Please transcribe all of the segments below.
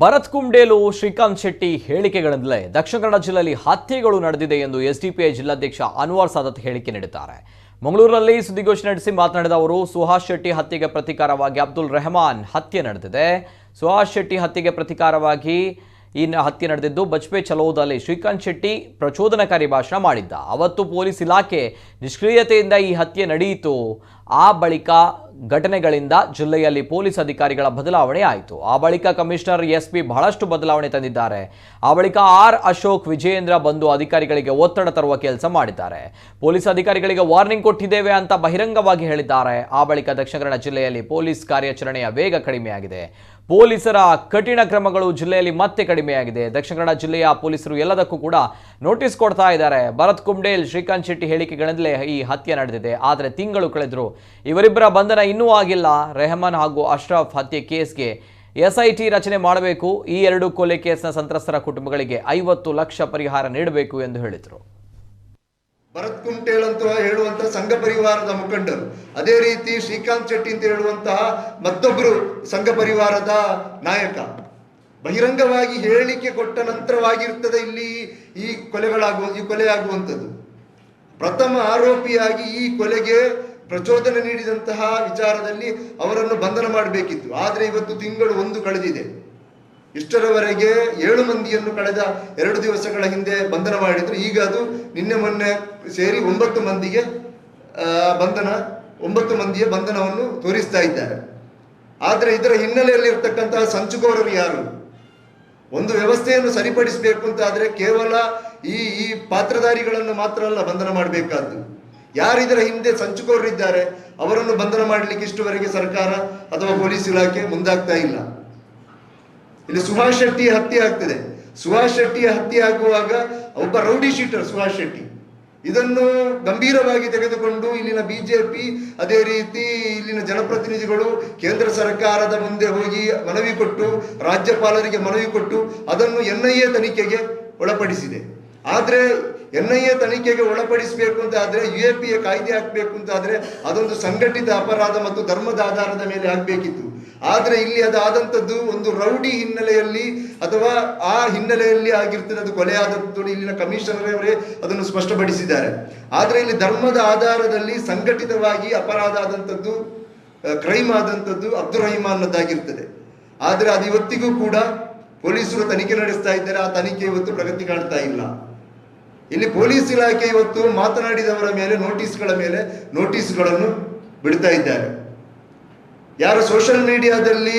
ಭರತ್ ಕುಂಡೇಲು ಶ್ರೀಕಾಂತ್ ಶೆಟ್ಟಿ ಹೇಳಿಕೆಗಳಿಂದಲೇ ದಕ್ಷಿಣ ಕನ್ನಡ ಜಿಲ್ಲೆಯಲ್ಲಿ ಹತ್ಯೆಗಳು ನಡೆದಿದೆ ಎಂದು ಎಸ್ಡಿಪಿಐ ಜಿಲ್ಲಾಧ್ಯಕ್ಷ ಅನ್ವರ್ ಸಾದತ್ ಹೇಳಿಕೆ ನೀಡಿದ್ದಾರೆ. ಮಂಗಳೂರಿನಲ್ಲಿ ಸುದ್ದಿಗೋಷ್ಠಿ ನಡೆಸಿ ಮಾತನಾಡಿದ ಅವರು, ಸುಹಾಸ್ ಶೆಟ್ಟಿ ಹತ್ಯೆಗೆ ಪ್ರತೀಕಾರವಾಗಿ ಅಬ್ದುಲ್ ರೆಹಮಾನ್ ಹತ್ಯೆ ನಡೆದಿದೆ. ಸುಹಾಸ್ ಶೆಟ್ಟಿ ಹತ್ಯೆಗೆ ಪ್ರತೀಕಾರವಾಗಿ ಈ ಹತ್ಯೆ ನಡೆದಿದ್ದು ಬಜ್ಪೆ ಚಲೋದಲ್ಲಿ ಶ್ರೀಕಾಂತ್ ಶೆಟ್ಟಿ ಪ್ರಚೋದನಕಾರಿ ಭಾಷಣ ಮಾಡಿದ್ದ. ಅವತ್ತು ಪೊಲೀಸ್ ಇಲಾಖೆ ನಿಷ್ಕ್ರಿಯತೆಯಿಂದ ಈ ಹತ್ಯೆ ನಡೆಯಿತು. ಆ ಬಳಿಕ ಘಟನೆಗಳಿಂದ ಜಿಲ್ಲೆಯಲ್ಲಿ ಪೊಲೀಸ್ ಅಧಿಕಾರಿಗಳ ಬದಲಾವಣೆ ಆಯಿತು. ಆ ಬಳಿಕ ಕಮಿಷನರ್ ಎಸ್ಪಿ ಬಹಳಷ್ಟು ಬದಲಾವಣೆ ತಂದಿದ್ದಾರೆ. ಆ ಬಳಿಕ ಆರ್ ಅಶೋಕ್ ವಿಜಯೇಂದ್ರ ಬಂದು ಅಧಿಕಾರಿಗಳಿಗೆ ಒತ್ತಡ ತರುವ ಕೆಲಸ ಮಾಡಿದ್ದಾರೆ. ಪೊಲೀಸ್ ಅಧಿಕಾರಿಗಳಿಗೆ ವಾರ್ನಿಂಗ್ ಕೊಟ್ಟಿದ್ದೇವೆ ಅಂತ ಬಹಿರಂಗವಾಗಿ ಹೇಳಿದ್ದಾರೆ. ಆ ಬಳಿಕ ದಕ್ಷಿಣ ಕನ್ನಡ ಜಿಲ್ಲೆಯಲ್ಲಿ ಪೊಲೀಸ್ ಕಾರ್ಯಾಚರಣೆಯ ವೇಗ ಕಡಿಮೆಯಾಗಿದೆ. ಪೊಲೀಸರ ಕಠಿಣ ಕ್ರಮಗಳು ಜಿಲ್ಲೆಯಲ್ಲಿ ಮತ್ತೆ ಕಡಿಮೆಯಾಗಿದೆ. ದಕ್ಷಿಣ ಕನ್ನಡ ಜಿಲ್ಲೆಯ ಪೊಲೀಸರು ಎಲ್ಲದಕ್ಕೂ ಕೂಡ ನೋಟಿಸ್ ಕೊಡ್ತಾ ಇದ್ದಾರೆ. ಭರತ್ ಕುಂಡೇಲ್ ಶ್ರೀಕಾಂತ್ ಶೆಟ್ಟಿ ಹೇಳಿಕೆಗಳಿಂದಲೇ ಈ ಹತ್ಯೆ ನಡೆದಿದೆ. ಆದರೆ ತಿಂಗಳು ಕಳೆದ್ರು. ಇವರಿಬ್ಬರ ಬಂಧನ ಇನ್ನೂ ಆಗಿಲ್ಲ. ರೆಹಮಾನ್ ಹಾಗೂ ಅಶ್ರಫ್ ಹತ್ಯೆ ಕೇಸ್ಗೆ ಎಸ್ಐಟಿ ರಚನೆ ಮಾಡಬೇಕು. ಈ ಎರಡು ಕೊಲೆ ಕೇಸ್ನ ಸಂತ್ರಸ್ತರ ಕುಟುಂಬಗಳಿಗೆ ಐವತ್ತು ಲಕ್ಷ ಪರಿಹಾರ ನೀಡಬೇಕು ಎಂದು ಹೇಳಿದರು. ಭರತ್ ಕುಂಟೇಳ್ ಅಂತ ಹೇಳುವಂತಹ ಸಂಘ ಪರಿವಾರದ ಮುಖಂಡರು. ಅದೇ ರೀತಿ ಶ್ರೀಕಾಂತ್ ಶೆಟ್ಟಿ ಅಂತ ಹೇಳುವಂತಹ ಮತ್ತೊಬ್ಬರು ಸಂಘ ಪರಿವಾರದ ನಾಯಕ. ಬಹಿರಂಗವಾಗಿ ಹೇಳಿಕೆ ಕೊಟ್ಟ ನಂತರವಾಗಿರ್ತದೆ ಇಲ್ಲಿ ಈ ಕೊಲೆಗಳಾಗುವ, ಈ ಕೊಲೆ ಆಗುವಂಥದ್ದು. ಪ್ರಥಮ ಆರೋಪಿಯಾಗಿ ಈ ಕೊಲೆಗೆ ಪ್ರಚೋದನೆ ನೀಡಿದಂತಹ ವಿಚಾರದಲ್ಲಿ ಅವರನ್ನು ಬಂಧನ ಮಾಡಬೇಕಿತ್ತು. ಆದರೆ ಇವತ್ತು ತಿಂಗಳು ಒಂದು ಕಳೆದಿದೆ. ಇಷ್ಟರವರೆಗೆ ಏಳು ಮಂದಿಯನ್ನು ಕಳೆದ ಎರಡು ದಿವಸಗಳ ಹಿಂದೆ ಬಂಧನ ಮಾಡಿದ್ರು. ಈಗ ಅದು ನಿನ್ನೆ ಮೊನ್ನೆ ಸೇರಿ ಒಂಬತ್ತು ಮಂದಿಗೆ ಬಂಧನ, ಒಂಬತ್ತು ಮಂದಿಯ ಬಂಧನವನ್ನು ತೋರಿಸ್ತಾ ಇದ್ದಾರೆ. ಆದರೆ ಇದರ ಹಿನ್ನೆಲೆಯಲ್ಲಿ ಇರ್ತಕ್ಕಂತಹ ಸಂಚುಕೋರರು ಯಾರು? ಒಂದು ವ್ಯವಸ್ಥೆಯನ್ನು ಸರಿಪಡಿಸಬೇಕು ಅಂತ ಆದರೆ ಕೇವಲ ಈ ಈ ಪಾತ್ರಧಾರಿಗಳನ್ನು ಮಾತ್ರ ಅಲ್ಲ ಬಂಧನ ಮಾಡಬೇಕಾದ್ದು. ಯಾರು ಇದರ ಹಿಂದೆ ಸಂಚುಕೋರಿದ್ದಾರೆ ಅವರನ್ನು ಬಂಧನ ಮಾಡಲಿಕ್ಕೆ ಇಷ್ಟುವರೆಗೆ ಸರ್ಕಾರ ಅಥವಾ ಪೊಲೀಸ್ ಇಲಾಖೆ ಮುಂದಾಗ್ತಾ ಇಲ್ಲ. ಇಲ್ಲಿ ಸುಭಾಷ್ ಶೆಟ್ಟಿ ಹತ್ಯೆ ಆಗ್ತದೆ. ಸುಭಾಷ್ ಶೆಟ್ಟಿಯ ಹತ್ಯೆ ಆಗುವಾಗ ಒಬ್ಬ ರೌಡಿ ಶೀಟರ್ ಸುಭಾಷ್ ಶೆಟ್ಟಿ. ಇದನ್ನು ಗಂಭೀರವಾಗಿ ತೆಗೆದುಕೊಂಡು ಇಲ್ಲಿನ ಬಿಜೆಪಿ, ಅದೇ ರೀತಿ ಇಲ್ಲಿನ ಜನಪ್ರತಿನಿಧಿಗಳು ಕೇಂದ್ರ ಸರ್ಕಾರದ ಮುಂದೆ ಹೋಗಿ ಮನವಿ ಕೊಟ್ಟು, ರಾಜ್ಯಪಾಲರಿಗೆ ಮನವಿ ಕೊಟ್ಟು ಅದನ್ನು ಎನ್ ಐ ತನಿಖೆಗೆ ಒಳಪಡಿಸಿದೆ. ಆದರೆ ಎನ್ ಐ ಎ ತನಿಖೆಗೆ ಒಳಪಡಿಸಬೇಕು ಅಂತ ಆದರೆ, ಯು ಎ ಪಿ ಎ ಕಾಯ್ದೆ ಹಾಕಬೇಕು ಅಂತ ಆದರೆ ಅದೊಂದು ಸಂಘಟಿತ ಅಪರಾಧ ಮತ್ತು ಧರ್ಮದ ಆಧಾರದ ಮೇಲೆ ಆಗ್ಬೇಕಿತ್ತು. ಆದ್ರೆ ಇಲ್ಲಿ ಅದಾದಂಥದ್ದು ಒಂದು ರೌಡಿ ಹಿನ್ನೆಲೆಯಲ್ಲಿ ಅಥವಾ ಆ ಹಿನ್ನೆಲೆಯಲ್ಲಿ ಆಗಿರ್ತದೆ, ಅದು ಕೊಲೆ ಆದದ್ದು ಇಲ್ಲಿನ ಕಮಿಷನರ್ ಅವರೇ ಅದನ್ನು ಸ್ಪಷ್ಟಪಡಿಸಿದ್ದಾರೆ. ಆದರೆ ಇಲ್ಲಿ ಧರ್ಮದ ಆಧಾರದಲ್ಲಿ ಸಂಘಟಿತವಾಗಿ ಅಪರಾಧ ಆದಂಥದ್ದು ಕ್ರೈಮ್ ಆದಂಥದ್ದು ಅಬ್ದುಲ್ ರಹಿಮಾನ್ನದ್ದಾಗಿರ್ತದೆ ಆದರೆ ಅದು ಇವತ್ತಿಗೂ ಕೂಡ ಪೊಲೀಸರು ತನಿಖೆ ನಡೆಸ್ತಾ ಇದ್ದಾರೆ, ಆ ತನಿಖೆ ಇವತ್ತು ಪ್ರಗತಿ ಕಾಣ್ತಾ ಇಲ್ಲ. ಇಲ್ಲಿ ಪೊಲೀಸ್ ಇಲಾಖೆ ಇವತ್ತು ಮಾತನಾಡಿದವರ ಮೇಲೆ, ನೋಟಿಸ್ಗಳ ಮೇಲೆ, ನೋಟಿಸ್ಗಳನ್ನು ಬಿಡ್ತಾ ಇದ್ದಾರೆ. ಯಾರು ಸೋಷಿಯಲ್ ಮೀಡಿಯಾದಲ್ಲಿ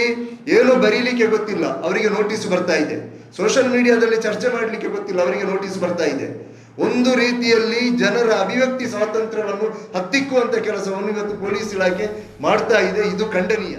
ಏನು ಬರೀಲಿಕ್ಕೆ ಗೊತ್ತಿಲ್ಲ, ಅವರಿಗೆ ನೋಟಿಸ್ ಬರ್ತಾ ಇದೆ. ಸೋಷಿಯಲ್ ಮೀಡಿಯಾದಲ್ಲಿ ಚರ್ಚೆ ಮಾಡಲಿಕ್ಕೆ ಗೊತ್ತಿಲ್ಲ, ಅವರಿಗೆ ನೋಟಿಸ್ ಬರ್ತಾ ಇದೆ. ಒಂದು ರೀತಿಯಲ್ಲಿ ಜನರ ಅಭಿವ್ಯಕ್ತಿ ಸ್ವಾತಂತ್ರ್ಯವನ್ನು ಹತ್ತಿಕ್ಕುವಂತ ಕೆಲಸವನ್ನು ಇವತ್ತು ಪೊಲೀಸ್ ಇಲಾಖೆ ಮಾಡ್ತಾ ಇದೆ, ಇದು ಖಂಡನೀಯ.